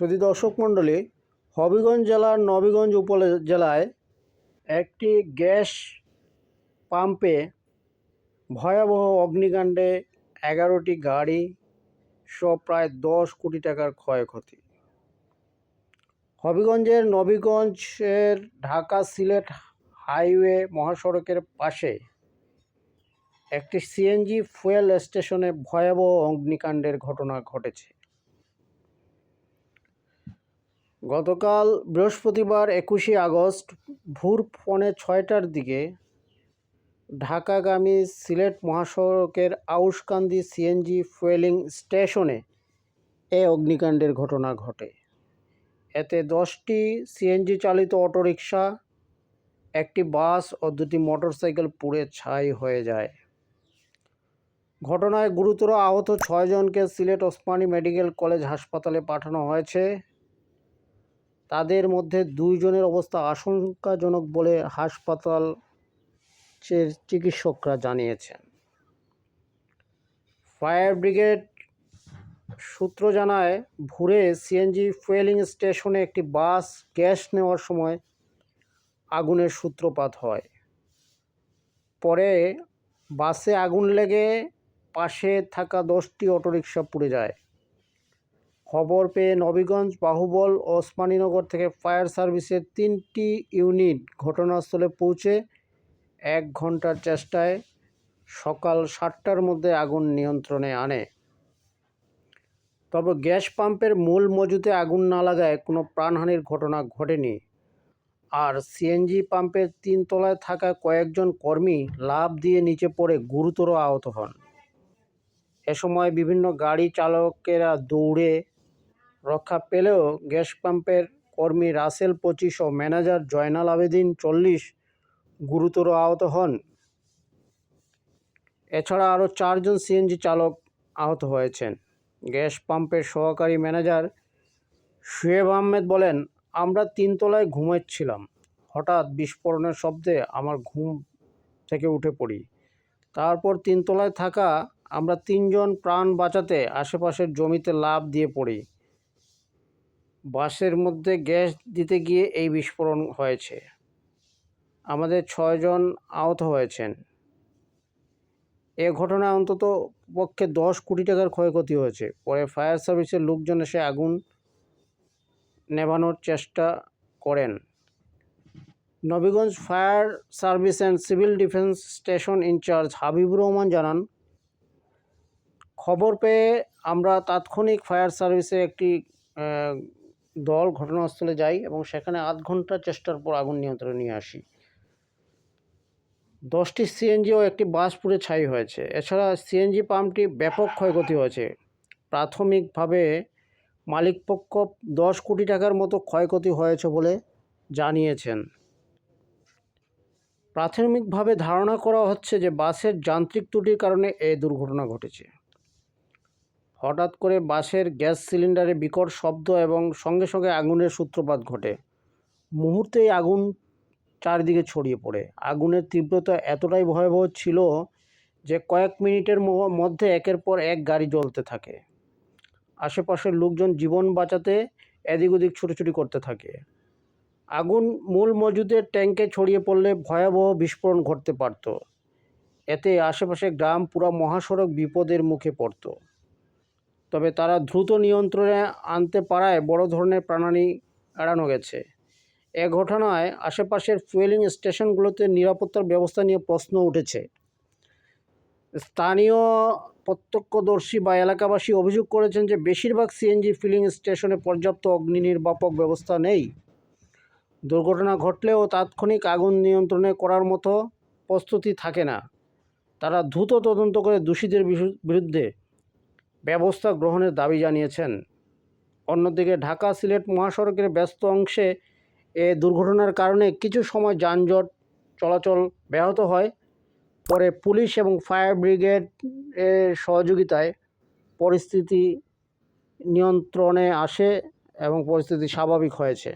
শুধু দর্শক মণ্ডলী হবিগঞ্জ জেলার নবীগঞ্জ উপজেলায় একটি গ্যাস পাম্পে ভয়াবহ অগ্নিকাণ্ডে এগারোটি গাড়ি সহ প্রায় দশ কোটি টাকার ক্ষয়ক্ষতি। হবিগঞ্জের নবীগঞ্জের ঢাকা সিলেট হাইওয়ে মহাসড়কের পাশে একটি সিএনজি ফুয়েল স্টেশনে ভয়াবহ অগ্নিকাণ্ডের ঘটনা ঘটেছে। গতকাল বৃহস্পতিবার একুশে আগস্ট ভোর পৌনে ছয়টার দিকে ঢাকাগামী সিলেট মহাসড়কের আউশকান্দি সিএনজি ফুয়েলিং স্টেশনে এ অগ্নিকাণ্ডের ঘটনা ঘটে। এতে দশটি সিএনজি চালিত অটোরিকশা, একটি বাস ও দুটি মোটরসাইকেল পুড়ে ছাই হয়ে যায়। ঘটনায় গুরুতর আহত ছয়জনকে সিলেট ওসমানী মেডিকেল কলেজ হাসপাতালে পাঠানো হয়েছে। তাদের মধ্যে দুইজনের অবস্থা আশঙ্কাজনক বলে হাসপাতাল চিকিৎসকরা জানিয়েছেন। ফায়ার ব্রিগেড সূত্র জানায়, ভোরে সিএনজি ফুয়েলিং স্টেশনে একটি বাস গ্যাস নেওয়ার সময় আগুনের সূত্রপাত হয়। পরে বাসে আগুন লেগে পাশে থাকা দশটি অটোরিকশা পুড়ে যায়। খবর পেয়ে নবীগঞ্জ, বাহুবল ওসমানীনগর থেকে ফায়ার সার্ভিসের তিনটি ইউনিট ঘটনাস্থলে পৌঁছে এক ঘণ্টার চেষ্টায় সকাল সাতটার মধ্যে আগুন নিয়ন্ত্রণে আনে। তবে গ্যাস পাম্পের মূল মজুতে আগুন না লাগায় কোনো প্রাণহানির ঘটনা ঘটেনি। আর সিএনজি পাম্পের তিন তলায় থাকা কয়েকজন কর্মী লাফ দিয়ে নিচে পড়ে গুরুতর আহত হন। এ সময় বিভিন্ন গাড়ি চালকেরা দৌড়ে রক্ষা পেলেও গ্যাস পাম্পের কর্মী রাসেল পঁচিশ ও ম্যানেজার জয়নাল আবেদিন চল্লিশ গুরুতর আহত হন। এছাড়া আরও চারজন সিএনজি চালক আহত হয়েছেন। গ্যাস পাম্পের সহকারী ম্যানেজার শুয়েব আহমেদ বলেন, আমরা তিনতলায় ঘুমাচ্ছিলাম। হঠাৎ বিস্ফোরণের শব্দে আমার ঘুম থেকে উঠে পড়ি। তারপর তিনতলায় থাকা আমরা তিনজন প্রাণ বাঁচাতে আশেপাশের জমিতে লাফ দিয়ে পড়ি। বাসের মধ্যে গ্যাস দিতে গিয়ে এই বিস্ফোরণ হয়েছে। আমাদের ছয়জন আহত হয়েছেন। এ ঘটনায় অন্তত পক্ষে দশ কোটি টাকার ক্ষয়ক্ষতি হয়েছে। পরে ফায়ার সার্ভিসের লোকজন এসে আগুন নেভানোর চেষ্টা করেন। Nabiganj fire service and civil defence station incharge Habibur Rahman জানান, খবর পেয়ে আমরা তাৎক্ষণিক ফায়ার সার্ভিসে একটি দল ঘটনাস্থলে যাই এবং সেখানে আধ ঘণ্টা চেষ্টার পর আগুন নিয়ন্ত্রণে নিয়ে আসি। দশটি সিএনজি ও একটি বাস পুড়ে ছাই হয়েছে। এছাড়া সিএনজি পাম্পটি ব্যাপক ক্ষয়ক্ষতি হয়েছে। প্রাথমিকভাবে মালিকপক্ষ দশ কোটি টাকার মতো ক্ষয়ক্ষতি হয়েছে বলে জানিয়েছেন। প্রাথমিকভাবে ধারণা করা হচ্ছে যে বাসের যান্ত্রিক ত্রুটির কারণে এই দুর্ঘটনা ঘটেছে। হঠাৎ করে বাসের গ্যাস সিলিন্ডারে বিকট শব্দ এবং সঙ্গে সঙ্গে আগুনের সূত্রপাত ঘটে। মুহূর্তেই আগুন চারিদিকে ছড়িয়ে পড়ে। আগুনের তীব্রতা এতটাই ভয়াবহ ছিল যে কয়েক মিনিটের মধ্যে একের পর এক গাড়ি জ্বলতে থাকে। আশেপাশের লোকজন জীবন বাঁচাতে এদিক ওদিক ছুটোছুটি করতে থাকে। আগুন মূল মজুদের ট্যাঙ্কে ছড়িয়ে পড়লে ভয়াবহ বিস্ফোরণ ঘটতে পারত। এতে আশেপাশে গ্রাম পুরা মহাসড়ক বিপদের মুখে পড়ত। তবে তারা দ্রুত নিয়ন্ত্রণে আনতে পারায় বড় ধরনের প্রাণহানি এড়ানো গেছে। এ ঘটনায় আশেপাশের ফুয়েলিং স্টেশনগুলোতে নিরাপত্তার ব্যবস্থা নিয়ে প্রশ্ন উঠেছে। স্থানীয় প্রত্যক্ষদর্শী বা এলাকাবাসী অভিযোগ করেছেন যে বেশিরভাগ সিএনজি ফিলিং স্টেশনে পর্যাপ্ত অগ্নি নির্বাপক ব্যবস্থা নেই। দুর্ঘটনা ঘটলেও তাৎক্ষণিক আগুন নিয়ন্ত্রণে করার মতো প্রস্তুতি থাকে না। তারা দ্রুত তদন্ত করে দোষীদের বিরুদ্ধে ব্যবস্থা গ্রহণের দাবি জানিয়েছেন। অন্যদিকে ঢাকা সিলেট মহাসড়কের ব্যস্ত অংশে এ দুর্ঘটনার কারণে কিছু সময় যানজট চলাচল ব্যাহত হয়। পরে পুলিশ এবং ফায়ার ব্রিগেড এর সহযোগিতায় পরিস্থিতি নিয়ন্ত্রণে আসে এবং পরিস্থিতি স্বাভাবিক হয়েছে।